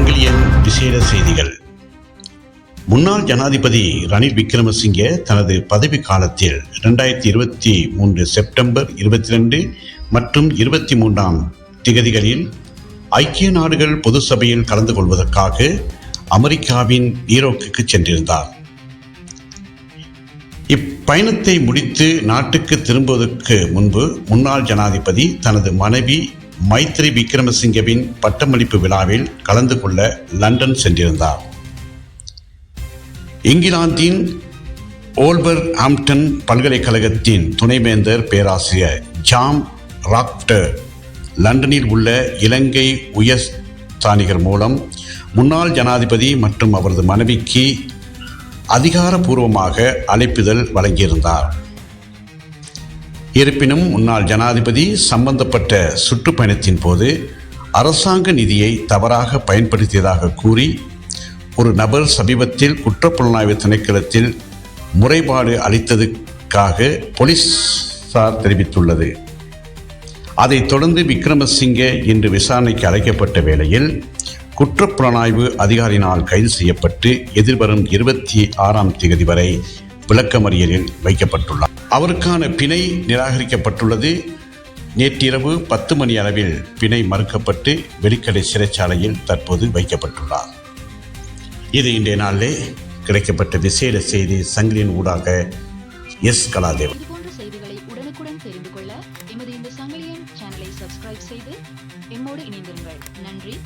சங்கிலியன் விசேட செய்திகள். முன்னாள் ஜனாதிபதி ரணில் விக்ரமசிங்கே தனது பதவி காலத்தில் இரண்டாயிரத்தி இருபத்தி மூன்று செப்டம்பர் இருபத்தி ரெண்டு மற்றும் இருபத்தி மூன்றாம் திகதிகளில் ஐக்கிய நாடுகள் பொது சபையில் கலந்து கொள்வதற்காக அமெரிக்காவின் ஈரோக்குக்கு சென்றிருந்தார். இப்பயணத்தை முடித்து நாட்டுக்கு திரும்புவதற்கு முன்பு முன்னாள் ஜனாதிபதி தனது மனைவி மைத்ரி விக்ரமசிங்கவின் பட்டமளிப்பு விழாவில் கலந்து கொள்ள லண்டன் சென்றிருந்தார். இங்கிலாந்தின் ஓல்பர் ஆம்டன் பல்கலைக்கழகத்தின் துணைவேந்தர் பேராசிரியர் ஜாம் ராக்டர் லண்டனில் உள்ள இலங்கை உயர்ஸ்தானிகர் மூலம் முன்னாள் ஜனாதிபதி மற்றும் அவரது மனைவிக்கு அதிகாரப்பூர்வமாக அழைப்புதல் வழங்கியிருந்தார். இருப்பினும் முன்னாள் ஜனாதிபதி சம்பந்தப்பட்ட சுற்றுப்பயணத்தின் போது அரசாங்க நிதியை தவறாக பயன்படுத்தியதாக கூறி ஒரு நபர் சமீபத்தில் குற்றப்புலனாய்வு திணைக்களத்தில் முறைப்பாடு அளித்ததுக்காக போலீஸார் தெரிவித்துள்ளது. அதைத் தொடர்ந்து விக்ரமசிங்கே இன்று விசாரணைக்கு அழைக்கப்பட்ட வேளையில் குற்றப்புலனாய்வு அதிகாரியினால் கைது செய்யப்பட்டு எதிர்வரும் இருபத்தி ஆறாம் தேதி வரை விளக்கமறியலில் வைக்கப்பட்டுள்ளார். அவருக்கான பிணை நிராகரிக்கப்பட்டுள்ளது. நேற்றிரவு பத்து மணி அளவில் பிணை மறுக்கப்பட்டு வெலிக்கடை சிறைச்சாலையில் தற்போது வைக்கப்பட்டுள்ளார். இது இன்றைய நாளிலே கிடைக்கப்பட்ட விசேட செய்தி சங்கிலியின் ஊடாக எஸ். கலாதேவன். நன்றி.